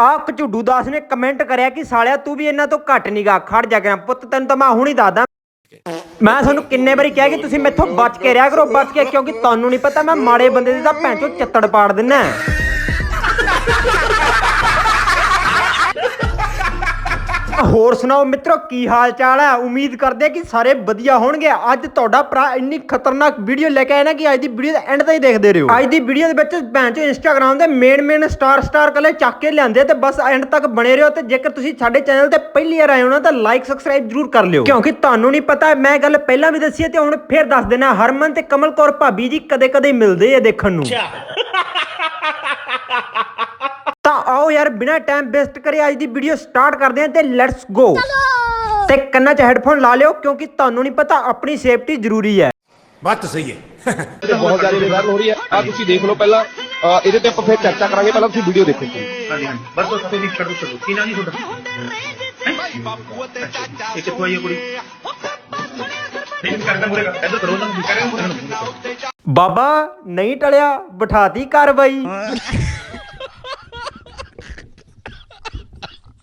ਆ ਕਝੁੱਡੂ ਦਾਸ ਨੇ ਕਮੈਂਟ ਕਰਿਆ ਕਿ ਸਾਲਿਆ ਤੂੰ ਵੀ ਇਹਨਾਂ ਤੋਂ ਘੱਟ ਨੀਗਾ ਖੜ ਜਾ ਕੇ ਪੁੱਤ, ਤੈਨੂੰ ਤਾਂ ਮੈਂ ਹੁਣ ਹੀ ਦੱਸਦਾ। ਮੈਂ ਤੁਹਾਨੂੰ ਕਿੰਨੇ ਵਾਰੀ ਕਿਹਾ ਕਿ ਤੁਸੀਂ ਮੈਥੋਂ ਬਚ ਕੇ ਰਿਹਾ ਕਰੋ, ਬਚ ਕੇ, ਕਿਉਂਕਿ ਤੁਹਾਨੂੰ ਨਹੀਂ ਪਤਾ ਮੈਂ ਮਾੜੇ ਬੰਦੇ ਦੀ ਤਾਂ ਭੈਣ ਚੋਂ ਚੱਤੜ ਪਾੜ ਦਿੰਨਾ ਹੋਰ ਸੁਣਾਓ ਮਿੱਤਰੋ, ਕੀ ਹਾਲ ਚਾਲ ਹੈ? ਉਮੀਦ ਕਰਦੇ ਕਿ ਸਾਰੇ ਵਧੀਆ ਹੋਣਗੇ। ਅੱਜ ਤੁਹਾਡਾ ਭਰਾ ਇੰਨੀ ਖਤਰਨਾਕ ਵੀਡੀਓ ਲੈ ਕੇ ਆਇਆ ਨਾ ਕਿ ਅੱਜ ਦੀ ਵੀਡੀਓ ਦਾ ਐਂਡ ਤਾਈਂ ਦੇਖਦੇ ਰਹੋ। ਅੱਜ ਦੀ ਵੀਡੀਓ ਦੇ ਵਿੱਚ ਭੈਣ ਚੋ ਇੰਸਟਾਗ੍ਰam ਦੇ ਮੇਨ ਮੇਨ ਸਟਾਰ ਸਟਾਰ ਕਲੇ ਚੱਕ ਕੇ ਲਿਆਂਦੇ ਤੇ ਬਸ ਐਂਡ ਤੱਕ ਬਣੇ ਰਹੋ ਤੇ ਜੇਕਰ ਤੁਸੀਂ ਸਾਡੇ ਚੈਨਲ ਤੇ ਪਹਿਲੀ ਵਾਰ ਆਏ ਹੋ ਨਾ, ਤਾਂ ਲਾਈਕ ਸਬਸਕ੍ਰਾਈਬ ਜਰੂਰ ਕਰ ਲਿਓ। ਕਿਉਂਕਿ ਤੁਹਾਨੂੰ ਨਹੀਂ ਪਤਾ, ਮੈਂ ਗੱਲ ਪਹਿਲਾਂ ਵੀ ਦੱਸੀ ਤੇ ਹੁਣ ਫੇਰ ਦੱਸ ਦੇਣਾ ਹਰਮਨ ਤੇ ਕਮਲ ਕੌਰ ਭਾਬੀ ਜੀ ਕਦੇ ਕਦੇ ਮਿਲਦੇ ਆ ਦੇਖਣ ਨੂੰ। ਆਓ ਯਾਰ ਬਿਨਾ ਟਾਈਮ ਵੇਸਟ ਕਰੇ ਅੱਜ ਦੀ ਵੀਡੀਓ ਸਟਾਰਟ ਕਰਦੇ ਹਾਂ ਤੇ ਲੈਟਸ ਗੋ ਤੇ ਕੰਨਾਂ 'ਚ ਹੈੱਡਫੋਨ ਲਾ ਲਿਓ ਕਿਉਂਕਿ ਤੁਹਾਨੂੰ ਨਹੀਂ ਪਤਾ ਆਪਣੀ ਸੇਫਟੀ ਜ਼ਰੂਰੀ ਹੈ। ਬਾਤ ਤਾਂ ਸਹੀ ਹੈ। ਬਹੁਤ ਜ਼ਿਆਦਾ ਵਾਇਰਲ ਹੋ ਰਹੀ ਹੈ। ਆ ਤੁਸੀਂ ਦੇਖ ਲਓ ਪਹਿਲਾਂ ਇਹਦੇ ਤੇ ਆਪਾਂ ਫਿਰ ਚਰਚਾ ਕਰਾਂਗੇ ਪਹਿਲਾਂ ਤੁਸੀਂ ਵੀਡੀਓ ਦੇਖੋ। ਹਾਂਜੀ ਹਾਂਜੀ। ਬਸ ਉਸ ਤੇ ਵੀ ਛੱਡੋ ਛੱਡੋ। ਕੀ ਨਾਮ ਜੀ ਤੁਹਾਡਾ? ਇਹ ਕਿੱਥੋਂ ਆਈ ਹੈ ਕੁੜੀ? ਨਹੀਂ ਕਰਦਾ ਮੁਰੇਗਾ ਇੱਧਰ ਕਰੋ ਨਾ ਕਰਾਂਗੇ ਬਾਬਾ ਨਹੀਂ ਟਲਿਆ ਬਿਠਾਤੀ ਕਾਰਵਾਈ।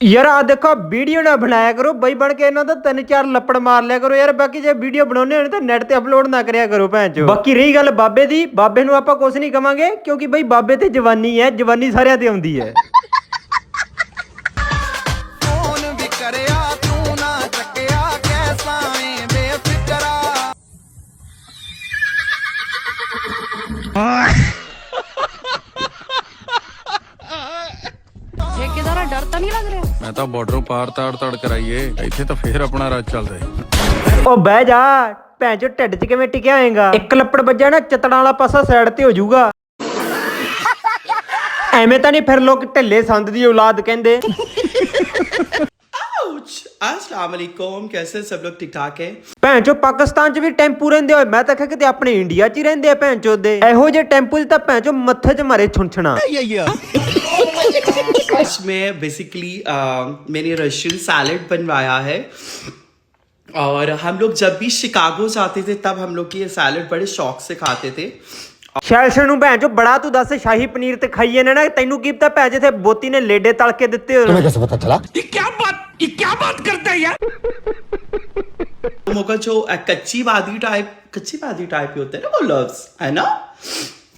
ਯਾਰ ਆ ਦੇਖੋ ਵੀਡੀਓ ਨਾ ਬਣਾਇਆ ਕਰੋ। ਬਈ ਬਣ ਕੇ ਇਹਨਾਂ ਦਾ ਤਿੰਨ ਚਾਰ ਲੱਪੜ ਮਾਰ ਲਿਆ ਕਰੋ। ਯਾਰ ਬਾਕੀ ਜੇ ਵੀਡੀਓ ਬਣਾਉਣੇ ਹੋਣ ਤਾਂ ਨੈਟ ਤੇ ਅਪਲੋਡ ਨਾ ਕਰਿਆ ਕਰੋ ਭੈਣ ਚੋ। ਬਾਕੀ ਰਹੀ ਗੱਲ ਬਾਬੇ ਦੀ। ਬਾਬੇ ਨੂੰ ਆਪਾਂ ਕੁਝ ਨਹੀਂ ਕਵਾਂਗੇ ਕਿਉਂਕਿ ਬਈ ਬਾਬੇ ਤੇ ਜਵਾਨੀ ਹੈ ਜਵਾਨੀ ਸਾਰਿਆਂ ਤੇ ਆਉਂਦੀ ਹੈ। ਫੋਨ ਵੀ ਕਰਿਆ ਤੂੰ ਨਾ ਚੱਕਿਆ ਕੈਸਾ ਏ ਬੇਫਿਕਰਾ। ਮੈਂ ਤਾਂ ਬਾਰਡਰੋਂ ਪਾਰ ਤਾੜ ਤਾੜ ਕਰਾਈਏ ਇੱਥੇ ਤਾਂ ਫੇਰ ਆਪਣਾ ਰਾਜ ਚੱਲਦਾ ਹੈ ਉਹ ਬਹਿ ਜਾ ਭੈਣ ਚੋ ਢਿੱਡ 'ਚ ਕਿਵੇਂ ਟਿਕਿਆ ਹੋਏਗਾ ਇੱਕ ਲੱਪੜ ਵੱਜਾ ਨਾ ਚਤੜਾਂ ਵਾਲਾ ਪਾਸਾ ਸਾਈਡ ਤੇ ਹੋ ਜਾਊਗਾ ਐਵੇਂ ਤਾਂ ਨਹੀਂ ਫਿਰ ਲੋਕ ਢਿੱਲੇ ਸੰਦ ਦੀ ਔਲਾਦ ਕਹਿੰਦੇ अस्सलाम वालेकुम कैसे सब लोग ठीक ठाक है ਭੈਣ ਚੋ ਪਾਕਿਸਤਾਨ 'ਚ ਵੀ ਟੈਂਪੂ ਰਹਿੰਦੇ ਹੋਏ ਮੈਂ ਤਾਂ ਕਿਹਾ ਕਿਤੇ ਆਪਣੇ ਇੰਡੀਆ 'ਚ ਹੀ ਰਹਿੰਦੇ ਆ ਭੈਣ ਚੋ ਦੇ ਇਹੋ ਜਿਹੇ ਟੈਂਪੂ 'ਚ ਤਾਂ ਭੈਣ ਚੋ ਮੱਥੇ 'ਚ ਮਾਰੇ ਛੁੰਛਣਾ इसमें बेसिकली मैंने रशियन सैलड बनवाया है और हम लोग जब भी शिकागो जाते थे तब हम लोग ये सैलड बड़े शौक से खाते थे ਸ਼ੈਲਸ਼ਨ ਨੂੰ ਭੈਣ ਚੋ ਬੜਾ ਤੂੰ ਦੱਸ ਸ਼ਾਹੀ ਪਨੀਰ ਤੇ ਖਾਈਏ ਨਾ ਨਾ ਤੈਨੂੰ ਕੀ ਪਤਾ ਭੈਣ ਜਿੱਥੇ ਬੋਤੀ ਨੇ ਲੇਡੇ ਤਲ ਕੇ ਦਿੱਤੇ ਹੋਣ लोगों का जो अ, कच्ची वादी टाइप कच्ची वादी टाइप ही होते हैं ना वो लव्स है ना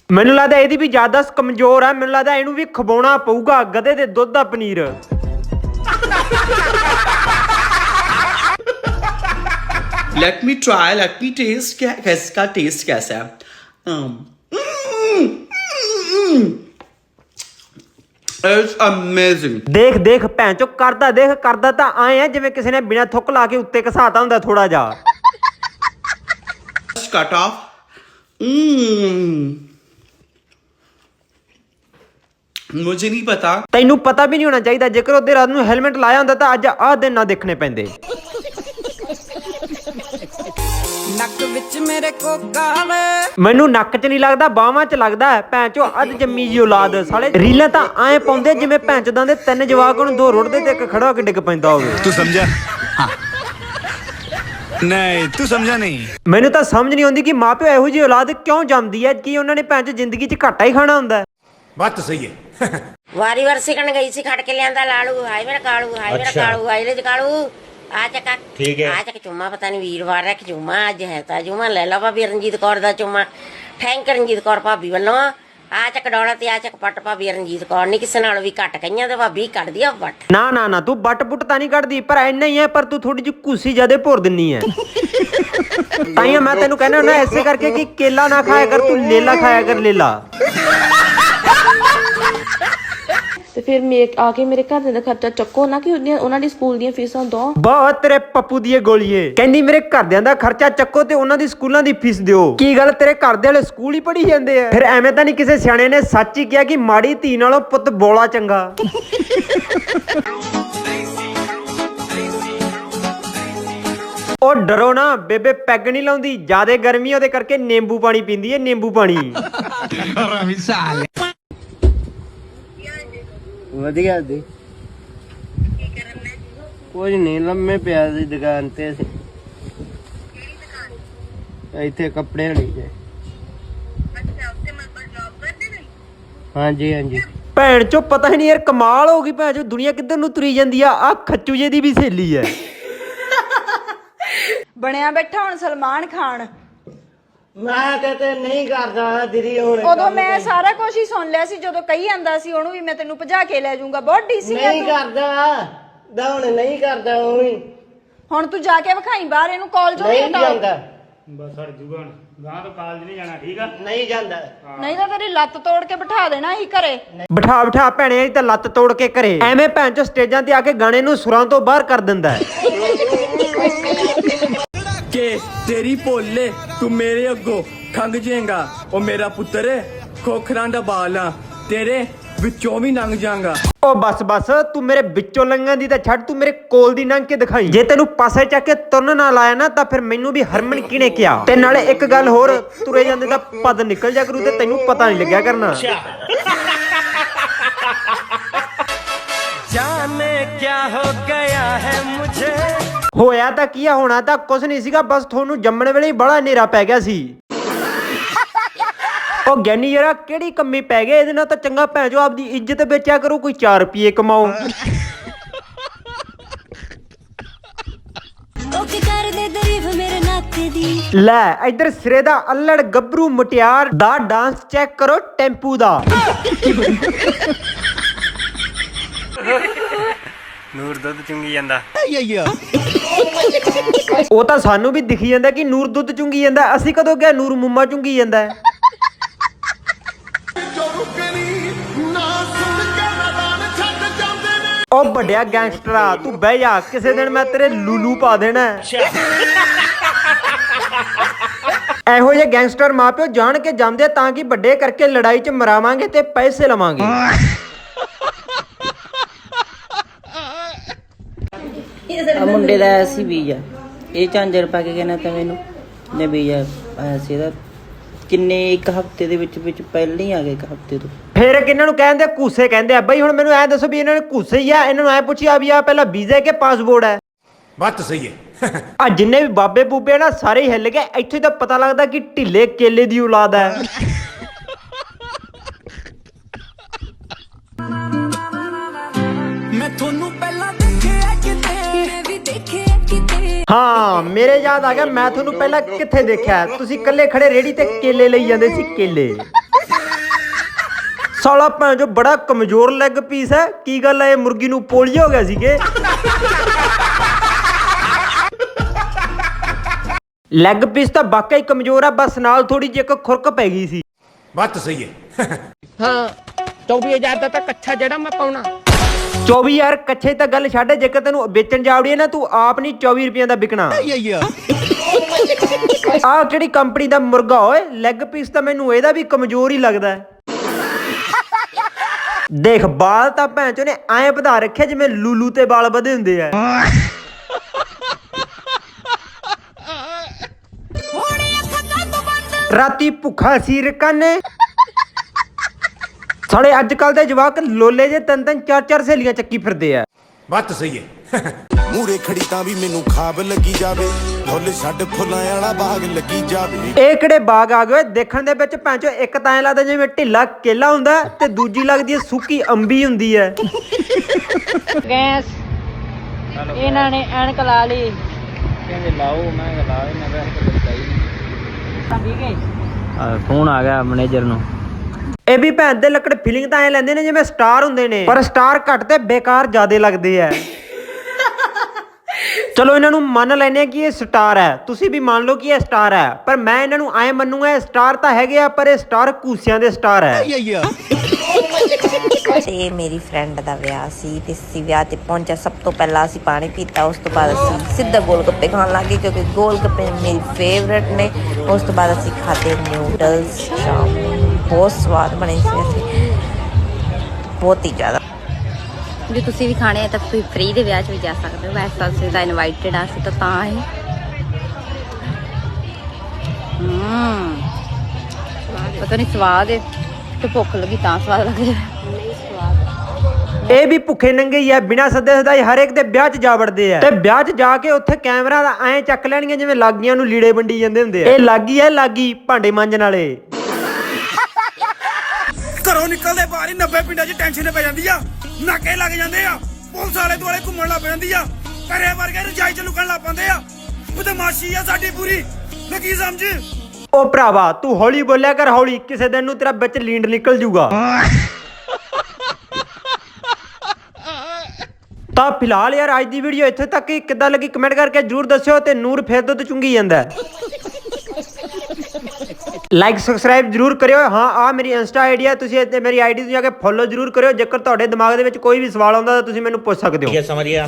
ਮੈਨੂੰ ਲੱਗਦਾ ਇਹਦੀ ਵੀ ਜ਼ਿਆਦਾ ਕਮਜ਼ੋਰ ਆ ਮੈਨੂੰ ਲੱਗਦਾ ਇਹਨੂੰ ਵੀ ਖਵਾਉਣਾ ਪਊਗਾ ਗਧੇ ਦੇ ਦੁੱਧ ਦਾ paneer let me try let me taste क्या इसका टेस्ट कैसा है Um, इट्स अमेजिंग ਦੇਖ ਦੇਖ ਭੈਣ ਚੋ ਕਰਦਾ ਦੇਖ ਕਰਦਾ ਤਾਂ ਆਏ ਆ ਜਿਵੇਂ ਕਿਸੇ ਨੇ ਬਿਨਾ ਥੁੱਕ ਲਾ ਕੇ ਉੱਤੇ ਘਸਾਤਾ ਹੁੰਦਾ ਥੋੜਾ ਜਿਹਾ cut off. Mmm. ਮੁਝੇ ਨਹੀਂ ਪਤਾ ਤੈਨੂੰ ਪਤਾ ਵੀ ਨਹੀਂ ਹੋਣਾ ਚਾਹੀਦਾ ਜੇਕਰ ਉਹਦੇ ਰਾਤ ਨੂੰ ਹੈਲਮਟ ਲਾਇਆ ਹੁੰਦਾ ਤਾਂ ਅੱਜ ਆਹ ਦਿਨ ਨਾ ਦੇਖਣੇ ਪੈਂਦੇ। ਨੱਕ ਵਿੱਚ ਮੇਰੇ ਕੋਕਾਲ ਮੈਨੂੰ ਨੱਕ 'ਚ ਨਹੀਂ ਲੱਗਦਾ ਬਾਹਾਂ 'ਚ ਲੱਗਦਾ ਹੈ। ਭੈਂਚੋ ਅੱਜ ਜੰਮੀ ਜੀ ਔਲਾਦ ਸਾਲੇ ਰੀਲਾਂ ਤਾਂ ਆਏ ਪਾਉਂਦੇ ਜਿਵੇਂ ਭੈਂਚਦਾਂ ਦੇ ਤਿੰਨ ਜਵਾਕ ਨੂੰ ਦੋ ਰੋੜਦੇ ਤੇ ਇੱਕ ਖੜਾ ਕੇ ਡਿੱਗ ਪੈਂਦਾ ਹੋਵੇ। ਤੂੰ ਸਮਝਿਆ? ਨਹੀਂ ਤੂੰ ਸਮਝਾ ਨਹੀਂ। ਮੈਨੂੰ ਤਾਂ ਸਮਝ ਨਹੀਂ ਆਉਂਦੀ ਕਿ ਮਾਪਿਓ ਇਹੋ ਜਿਹੀ ਔਲਾਦ ਕਿਉਂ ਜੰਮਦੀ ਹੈ ਕਿ ਉਹਨਾਂ ਨੇ ਭੈਂਚ ਜ਼ਿੰਦਗੀ 'ਚ ਘਾਟਾ ਹੀ ਖਾਣਾ ਹੁੰਦਾ ਤਾਂ ਸਹੀ ਹੈ। ਵਾਰੀ ਵਾਰ ਸਿੱਖਣ ਗਈ ਸੀ ਖੜ ਕੇ ਲਿਆਂਦਾ ਲਾੜੂ ਹਾਏ ਮੇਰਾ ਕਾਲੂ ਹਾਏ ਮੇਰਾ ਕਾਲੂ ਹਾਏ ਲੈ ਕਾਲੂ। ਆ ਚੱਕਾ। ਠੀਕ ਹੈ। ਆ ਚੱਕ ਚੁੰਮਾ ਪਤਾ ਨਹੀਂ ਵੀਰਵਾਰ ਹੈ ਕਿ ਚੁੰਮਾ ਅੱਜ ਹੈ ਤਾਂ ਚੁੰਮਾ। ਲੈ ਲਾ ਭਾਬੀ ਰਣਜੀਤ ਕੌਰ ਦਾ ਚੁੰਮਾ। ਥੈਂਕ ਰਣਜੀਤ ਕੌਰ ਭਾਬੀ ਵੱਲੋਂ। ਆ ਚੱਕ ਡੋਲਾ ਤੇ ਆ ਚੱਕ ਪੱਟ ਭਾਬੀ ਰਣਜੀਤ ਕੌਰ। ਨਹੀਂ ਕਿਸੇ ਨਾਲ ਵੀ ਘੱਟ ਕਈਆਂ ਤੇ ਭਾਬੀ ਕੱਢਦੀ ਆ ਵੱਟ। ਨਾ ਨਾ ਨਾ ਤੂੰ ਬੱਟ ਬੁੱਟ ਤਾਂ ਨਹੀਂ ਕੱਢਦੀ ਪਰ ਇੰਨਾ ਹੀ ਹੈ ਪਰ ਤੂੰ ਥੋੜੀ ਜਿਹੀ ਕੁੱਸੀ ਜਿਆਦੇ ਭੋਰ ਦਿੰਨੀ ਹੈ। ਤਾਈਆਂ ਮੈਂ ਤੈਨੂੰ ਕਹਿੰਦਾ ਨਾ ਐਸੇ ਕਰਕੇ ਕਿ ਕੇਲਾ ਨਾ ਖਾਇਆ ਕਰ ਤੂੰ ਲੇਲਾ ਖਾਇਆ ਕਰ ਲੇਲਾ। ਤੇ ਫਿਰ ਮੇਰੇ ਆ ਕੇ ਮੇਰੇ ਘਰ ਦਾ ਖਰਚਾ ਚੱਕੋ ਨਾ ਕਿ ਉਹਦੀਆਂ- ਉਹਨਾਂ ਦੀ ਸਕੂਲ ਦੀਆਂ ਫੀਸਾਂ ਦੋ। ਬਹੁਤ ਤੇਰੇ ਪੱਪੂ ਦੀ ਗੋਲੀਏ। ਕਹਿੰਦੀ ਮੇਰੇ ਘਰਦਿਆਂ ਦਾ ਖਰਚਾ ਚੱਕੋ ਤੇ ਉਹਨਾਂ ਦੀ ਸਕੂਲਾਂ ਦੀ ਫੀਸ ਦਿਓ। ਕੀ ਗੱਲ ਤੇਰੇ ਘਰਦੇ ਵਾਲੇ ਸਕੂਲ ਹੀ ਪੜ੍ਹੀ ਜਾਂਦੇ ਆ? ਫਿਰ ਐਵੇਂ ਤਾਂ ਨਹੀਂ ਕਿਸੇ ਸਿਆਣੇ ਨੇ ਸੱਚ ਹੀ ਕਿਹਾ ਕਿ ਮਾੜੀ ਧੀ ਨਾਲੋਂ ਪੁੱਤ ਬੋਲਾ ਚੰਗਾ। ਉਹ ਡਰੋ ਨਾ ਬੇਬੇ ਪੈਗ ਨਹੀਂ ਲਾਉਂਦੀ। ਜਿਆਦੇ ਗਰਮੀ ਉਹਦੇ ਕਰਕੇ ਨਿੰਬੂ ਪਾਣੀ ਪੀਂਦੀ ਏ ਨਿੰਬੂ ਪਾਣੀ। ਵਧੀਆ ਦੀ ਕੁਝ ਨਹੀਂ ਲੰਮੇ ਪਿਆ ਦੀ ਦੁਕਾਨ ਤੇ ਅਸੀਂ ਇੱਥੇ ਕੱਪੜੇ ਲਈ ਜੇ ਹਾਂਜੀ ਹਾਂਜੀ। ਭੈਣ ਚੋ ਪਤਾ ਹੀ ਨਹੀਂ ਯਾਰ ਕਮਾਲ ਹੋ ਗਈ ਭੈਣ ਚੋ ਦੁਨੀਆ ਕਿੱਧਰ ਨੂੰ ਤੁਰੀ ਜਾਂਦੀ ਆ। ਆ ਖੱਚੂ ਜੇ ਦੀ ਵੀ ਸਹੇਲੀ ਹੈ। ਬਣਿਆ ਬੈਠਾ ਹੁਣ ਸਲਮਾਨ ਖਾਨ। ਮੈਂ ਕਹਤੇ ਨਹੀਂ ਕਰਦਾ ਦੀਦੀ ਹੁਣ। ਉਦੋਂ ਮੈਂ ਸਾਰਾ ਕੁਝ ਹੀ ਸੁਣ ਲਿਆ ਸੀ ਜਦੋਂ ਕਹੀ ਜਾਂਦਾ ਸੀ ਉਹਨੂੰ ਵੀ ਮੈਂ ਤੈਨੂੰ ਭਜਾ ਕੇ ਲੈ ਜਾਊਂਗਾ। ਬਹੁਤ ਡੀਸੀ ਆ ਨਹੀਂ ਤੂੰ ਕਰਦਾ। ਦਾ ਹੁਣ ਨਹੀਂ ਕਰਦਾ ਉਹ ਵੀ। ਹੁਣ ਤੂੰ ਜਾ ਕੇ ਵਿਖਾਈ ਬਾਹਰ ਇਹਨੂੰ ਕਾਲਜੋਂ ਨਹੀਂ ਹਟਾਓ। ਜਾਂਦਾ। ਬਸ ਹਟ ਜੂਗਾ ਹੁਣ ਗਾਂ ਤੋਂ ਕਾਲਜ ਨਹੀਂ ਜਾਣਾ ਠੀਕ ਆ? ਨਹੀਂ ਜਾਂਦਾ। ਨਹੀਂ ਤਾਂ ਤੇਰੀ ਲੱਤ ਤੋੜ ਕੇ ਬਿਠਾ ਦੇਣਾ ਹੀ ਘਰੇ। ਬਿਠਾ ਬਿਠਾ ਭੈਣੇ ਇਹ ਤਾਂ ਲੱਤ ਤੋੜ ਕੇ ਕਰੇ ਐਵੇਂ ਭੈਣ ਚੋ ਸਟੇਜਾਂ ਤੇ ਆ ਕੇ ਗਾਣੇ ਨੂੰ ਸੁਰਾਂ ਤੋਂ ਬਾਹਰ ਕਰ ਦਿੰਦਾ ਹੈ। ਕਿ ਤੇਰੀ ਭੋਲੇ ਤੂੰ ਮੇਰੇ ਅੱਗੋਂ ਖੰਗ ਜਾਏਗਾ। ਉਹ ਮੇਰਾ ਪੁੱਤਰ ਖੋਖਰਾਂ ਦਾ ਬਾਲ ਆ ਤੇਰੇ ਵਿੱਚੋਂ ਵੀ ਲੰਘ ਜਾਗਾ ਉਹ ਬਸ ਬਸ ਤੂੰ ਮੇਰੇ ਵਿੱਚੋਂ ਲੰਘਾਂ ਦੀ ਤਾਂ ਛੱਡ ਤੂੰ ਮੇਰੇ ਕੋਲ ਦੀ ਲੰਘ ਕੇ ਦਿਖਾਈ। ਜੇ ਤੈਨੂੰ ਪਾਸੇ ਚੱਕ ਕੇ ਤੁਰਨ ਨਾ ਲਾਇਆ ਨਾ ਤਾਂ ਫਿਰ ਮੈਨੂੰ ਵੀ ਹਰਮਨ ਕਿਨੇ ਕਿਹਾ? ਤੇ ਨਾਲੇ ਇੱਕ ਗੱਲ ਹੋਰ ਤੁਰੇ ਜਾਂਦੇ ਤਾਂ ਪਦ ਨਿਕਲ ਜਾ ਕਰੂ ਤੇ ਤੈਨੂੰ ਪਤਾ ਨਹੀਂ ਲੱਗਿਆ ਕਰਨਾ। ਜਾਨੇ ਕਿਆ ਹੋ ਗਿਆ ਹੈ ਮੁਝੇ? ਹੋਇਆ ਤਾਂ ਕੀ ਆ ਹੋਣਾ ਤਾਂ ਕੁਝ ਨਹੀਂ ਸੀਗਾ ਬਸ ਤੁਹਾਨੂੰ ਜੰਮਣ ਵੇਲੇ ਹੀ ਬੜਾ ਹਨੇਰਾ ਪੈ ਗਿਆ ਸੀ। ਉਹ ਗਿਆਨੀ ਯਾਰਾ ਕਿਹੜੀ ਕੰਮੀ ਪੈ ਗਏ? ਇਹਦੇ ਨਾਲ ਤਾਂ ਚੰਗਾ ਭੈਣ ਜੋ ਆਪਦੀ ਇੱਜ਼ਤ ਵੇਚਿਆ ਕਰੋ ਕੋਈ 4 ਰੁਪਏ ਕਮਾਓ। ਲੈ ਇੱਧਰ ਸਿਰੇ ਦਾ ਅల్లੜ ਗੱਭਰੂ ਮੁਟਿਆਰ ਦਾ ਡਾਂਸ ਚੈੱਕ ਕਰੋ ਟੈਂਪੂ ਦਾ। ਨੂਰ ਦੁੱਧ ਚੁੰਗੀ ਜਾਂਦਾ। ਉਹ ਤਾਂ ਸਾਨੂੰ ਵੀ ਦਿਖੀ ਜਾਂਦਾ ਕਿ ਨੂਰ ਦੁੱਧ ਚੁੰਗੀ ਜਾਂਦਾ। ਅਸੀਂ ਕਦੋਂ ਕਿਹਾ ਨੂਰ ਮੁੰਮਾ ਚੁੰਗੀ ਜਾਂਦਾ? ਹੈ ਉਹ ਵੱਡਿਆ ਗੈਂਗਸਟਰਾ ਤੂੰ ਬਹਿ ਜਾ, ਕਿਸੇ ਦਿਨ ਮੈਂ ਤੇਰੇ ਲੂਲੂ ਪਾ ਦੇਣਾ। ਹੈ। ਇਹੋ ਜਿਹੇ ਗੈਂਗਸਟਰ ਮਾਪਿਓ ਜਾਣ ਕੇ ਜਾਂਦੇ ਤਾਂ ਕਿ ਵੱਡੇ ਕਰਕੇ ਲੜਾਈ 'ਚ ਮਰਾਵਾਂਗੇ ਤੇ ਪੈਸੇ ਲਵਾਂਗੇ। ਆ ਮੁੰਡੇ ਦਾ ਆਇਆ ਸੀ ਵੀਜ਼ਾ ਇਹ ਝਾਂਜਰ ਪਾ ਕੇ ਕਹਿੰਦਾ ਤਾਂ ਮੈਨੂੰ ਨੇ ਵੀਜ਼ਾ ਆਇਆ ਸੀ ਇਹਦਾ ਕਿੰਨੇ ਇੱਕ ਹਫ਼ਤੇ ਦੇ ਵਿੱਚ ਵਿੱਚ ਪਹਿਲਾਂ ਹੀ ਆ ਗਏ ਇੱਕ ਹਫ਼ਤੇ ਤੋਂ। ਫਿਰ ਕਿਹਨਾਂ ਨੂੰ ਕਹਿੰਦੇ ਆ? ਕਹਿੰਦੇ ਆ। ਬਈ ਹੁਣ ਮੈਨੂੰ ਐ ਦੱਸੋ ਵੀ ਇਹਨਾਂ ਨੇ ਘੂਸੇ ਹੀ ਆ ਇਹਨਾਂ ਨੂੰ ਐ ਪੁੱਛਿਆ ਵੀ ਆ ਪਹਿਲਾਂ ਵੀਜ਼ਾ ਕਿ ਪਾਸਪੋਰਟ ਹੈ? ਬਾਤ ਸਹੀ ਹੈ। ਆ ਜਿੰਨੇ ਵੀ ਬਾਬੇ ਬੂਬੇ ਆ ਨਾ ਸਾਰੇ ਹੀ ਹਿੱਲ ਗਏ। ਇੱਥੇ ਤਾਂ ਪਤਾ ਲੱਗਦਾ ਕਿ ਢਿੱਲੇ ਕੇਲੇ ਦੀ ਔਲਾਦ ਹੈ। ਮੈਂ ਤੁਹਾਨੂੰ ਹਾਂ ਮੇਰੇ ਯਾਦ ਆ ਗਿਆ ਮੈਂ ਤੁਹਾਨੂੰ ਪਹਿਲਾਂ ਕਿੱਥੇ ਦੇਖਿਆ? ਤੁਸੀਂ ਇਕੱਲੇ ਖੜੇ ਰੇੜੀ ਤੇ ਕੇਲੇ ਲਈ ਜਾਂਦੇ ਸੀ ਕੇਲੇ। ਸਾਲਾ ਭੈਣ ਜੋ ਬੜਾ ਕਮਜ਼ੋਰ ਲੈਗ ਪੀਸ ਹੈ। ਕੀ ਗੱਲ ਹੈ ਇਹ ਮੁਰਗੀ ਨੂੰ ਪੋਲੀਓ ਹੋ ਗਿਆ ਸੀਗੇ ਲੈਗ ਪੀਸ ਤਾਂ ਵਾਕਈ ਕਮਜ਼ੋਰ ਹੈ ਬਸ ਨਾਲ ਥੋੜੀ ਜਿਹੀ ਇੱਕ ਖੁਰਕ ਪੈ ਗਈ ਸੀ। ਬਸ ਸਹੀ ਹੈ। ਹਾਂ 24000 ਦਾ ਤਾਂ ਕੱਚਾ ਜਿਹੜਾ ਮੈਂ ਪਾਉਣਾ। 24 ਯਾਰ ਕੱਛੇ ਤਾਂ ਗੱਲ ਛੱਡ ਜੇਕਰ ਤੈਨੂੰ ਵੇਚਣ ਜਾਵੜੀ ਹੈ ਨਾ ਤੂੰ ਆਪ ਨਹੀਂ 24 ਰੁਪਈਆਂ ਦਾ ਵਿਕਣਾ। ਆਹ ਕਿਹੜੀ ਕੰਪਨੀ ਦਾ ਮੁਰਗਾ ਓਏ? ਲੈਗ ਪੀਸ ਤਾਂ ਮੈਨੂੰ ਇਹਦਾ ਵੀ ਕਮਜ਼ੋਰ ਹੀ ਲੱਗਦਾ ਹੈ। ਦੇਖ ਬਾਲ ਤਾਂ ਭੈਣ ਚੋ ਨੇ ਐਂ ਵਧਾ ਰੱਖਿਆ ਜਿਵੇਂ ਲੂਲੂ ਤੇ ਵਾਲ ਵਧੇ ਹੁੰਦੇ ਆ। ਰਾਤੀ ਭੁੱਖਾ ਸੀ ਰਕਾਨੇ। ਸਾਡੇ ਅੱਜ ਕੱਲ ਦੇ ਜਵਾਕ ਲੋਲੇ ਜੇ ਤਿੰਨ ਤਿੰਨ ਚਾਰ ਚਾਰ ਸਹੇਲੀਆਂ ਚੱਕੀ ਫਿਰਦੇ ਆ। ਬੱਤ ਸਹੀ ਹੈ। ਮੂਰੇ ਖੜੀ ਤਾਂ ਵੀ ਮੈਨੂੰ ਖਾਬ ਲੱਗੀ ਜਾਵੇ। ਫੁੱਲ ਛੱਡ ਫੁੱਲਾਂ ਵਾਲਾ ਬਾਗ ਲੱਗੀ ਜਾਵੇ। ਇਹ ਕਿਹੜੇ ਬਾਗ ਆ ਗਏ ਦੇਖਣ ਦੇ ਵਿੱਚ ਪੈਂਚੋ ਇੱਕ ਤਾਂ ਲੱਗਦਾ ਜਿਵੇਂ ਢਿੱਲਾ ਕੇਲਾ ਹੁੰਦਾ ਤੇ ਦੂਜੀ ਲੱਗਦੀ ਹੈ ਸੁੱਕੀ ਅੰਬੀ ਹੁੰਦੀ ਹੈ। ਗੈਸ ਇਹਨਾਂ ਨੇ ਐਨਕ ਲਾ ਲਈ। ਕਹਿੰਦੇ ਲਾਓ ਮੈਂ ਲਾ ਇਹਨਾਂ ਦਾ ਠੀਕ ਹੈ ਫੋਨ ਆ ਗਿਆ ਮੈਨੇਜਰ ਨੂੰ। ਇਹ ਵੀ ਭੈਣ ਦੇ ਲੱਕੜ ਫੀਲਿੰਗ ਤਾਂ ਐ ਲੈਂਦੇ ਨੇ ਜਿਵੇਂ ਸਟਾਰ ਹੁੰਦੇ ਨੇ। ਪਰ ਸਟਾਰ ਘੱਟ ਤੇ ਬੇਕਾਰ ਜ਼ਿਆਦੇ ਲੱਗਦੇ ਆ ਚਲੋ ਇਹਨਾਂ ਨੂੰ ਮੰਨ ਲੈਨੇ ਆ ਕਿ ਇਹ ਸਟਾਰ ਹੈ ਤੁਸੀਂ ਵੀ ਮੰਨ ਲਓ ਕਿ ਇਹ ਸਟਾਰ ਹੈ ਪਰ ਮੈਂ ਇਹਨਾਂ ਨੂੰ ਐ ਮੰਨੂਗਾ ਇਹ ਸਟਾਰ ਤਾਂ ਹੈਗੇ ਆ ਪਰ ਇਹ ਸਟਾਰ ਕੂਸਿਆਂ ਦੇ ਸਟਾਰ ਹੈ ਤੇ ਮੇਰੀ ਫਰੈਂਡ ਦਾ ਵਿਆਹ ਸੀ ਤੇ ਅਸੀਂ ਵਿਆਹ ਤੇ ਪਹੁੰਚਿਆ। ਸਭ ਤੋਂ ਪਹਿਲਾਂ ਅਸੀਂ ਪਾਣੀ ਪੀਤਾ ਉਸ ਤੋਂ ਬਾਅਦ ਅਸੀਂ ਸਿੱਧਾ ਗੋਲ ਗੱਪੇ ਖਾਣ ਲੱਗੇ ਕਿਉਂਕਿ ਗੋਲ ਗੱਪੇ ਮੇਰੀ ਫੇਵਰਟ ਨੇ। ਉਸ ਤੋਂ ਬਾਅਦ ਅਸੀਂ ਖਾਦੇ ਨਿਊਡਲਸ ਚਾਉਮੀਨ ਬਹੁਤ ਸਵਾਦ ਬਣੇ ਸੀ ਅਸੀਂ। ਬਹੁਤ ਹੀ ਜ਼ਿਆਦਾ। ਜੇ ਤੁਸੀਂ ਵੀ ਖਾਣੇ ਆ ਤਾਂ ਤੁਸੀਂ ਫ੍ਰੀ ਦੇ ਵਿਆਹ 'ਚ ਵੀ ਜਾ ਸਕਦੇ ਹੋ। ਵੈਸੇ ਤਾਂ ਅਸੀਂ ਤਾਂ ਇਨਵਾਈਟਡ ਆ ਅਸੀਂ ਤਾਂ ਤਾਂ ਹੀ। ਹੂੰ। ਪਤਾ ਨਹੀਂ ਸਵਾਦ ਹੈ ਤੇ ਭੁੱਖ ਲੱਗੀ ਤਾਂ ਸਵਾਦ ਲੱਗਦਾ ਇਹ ਵੀ ਭੁੱਖੇ ਨੰਗੇ ਹੀ ਆ ਬਿਨਾਂ ਸੱਦੇ ਸਦਾਈ ਹਰ ਇੱਕ ਦੇ ਵਿਆਹ 'ਚ ਜਾ ਵੜਦੇ ਆ। ਤੇ ਵਿਆਹ 'ਚ ਜਾ ਕੇ ਉੱਥੇ ਕੈਮਰਾ ਦਾ ਐਂ ਚੱਕ ਲੈਣਗੇ ਜਿਵੇਂ ਲਾਗੀਆਂ ਨੂੰ ਲੀੜੇ ਵੰਡੀ ਜਾਂਦੇ ਹੁੰਦੇ ਆ। ਇਹ ਲਾਗੀ ਐ ਲਾਗੀ ਭਾਂਡੇ ਮਾਂਜਣ ਵਾਲੇ। ਘਰੋਂ ਨਿਕਲਦੇ ਬਾਹਰ ਹੀ 90 ਪਿੰਡਾਂ 'ਚ ਟੈਨਸ਼ਨ ਪੈ ਜਾਂਦੀ ਆ। ਨਾਕੇ ਲੱਗ ਜਾਂਦੇ ਆ। ਪੁਲਿਸ ਵਾਲੇ ਦੁਆਲੇ ਘੁੰਮਣ ਲੱਗ ਜਾਂਦੀ ਆ। ਘਰੇ ਵਰਗੇ ਰਜਾਈ 'ਚ ਲੁਕਣ ਲੱਗ ਪੈਂਦੇ ਆ। ਬਦਮਾਸ਼ੀ ਆ ਸਾਡੀ ਪੂਰੀ। ਮੈਂ ਕੀ ਸਮਝ? ਉਹ ਭਰਾਵਾ, ਤੂੰ ਹੌਲੀ ਬੋਲਿਆ ਕਰ ਹੌਲੀ। ਕਿਸੇ ਦਿਨ ਨੂੰ ਤੇਰਾ ਵਿੱਚ ਲੀਂਡ ਨਿਕਲ ਜੂਗਾ। ਤਾਂ ਫਿਲਹਾਲ ਯਾਰ, ਅੱਜ ਦੀ ਵੀਡੀਓ ਇੱਥੇ ਤੱਕ ਹੀ। ਕਿੱਦਾਂ ਲੱਗੀ? ਕਮੈਂਟ ਕਰਕੇ ਜਰੂਰ ਦੱਸਿਓ ਤੇ ਨੂਰ ਫੇਰ ਦੁੱਧ ਚੁੰਗੀ ਜਾਂਦਾ ਲਾਈਕ ਸਬਸਕ੍ਰਾਈਬ ਜਰੂਰ ਕਰਿਓ। ਹਾਂ ਆ ਮੇਰੀ ਇੰਸਟਾ ਆਈਡੀ ਹੈ ਤੁਸੀਂ ਇੱਥੇ ਮੇਰੀ ਆਈਡੀ ਤੇ ਜਾ ਕੇ ਫੋਲੋ ਜਰੂਰ ਕਰਿਓ। ਜੇਕਰ ਤੁਹਾਡੇ ਦਿਮਾਗ ਦੇ ਵਿੱਚ ਕੋਈ ਵੀ ਸਵਾਲ ਆਉਂਦਾ ਤਾਂ ਤੁਸੀਂ ਮੈਨੂੰ ਪੁੱਛ ਸਕਦੇ ਹੋ।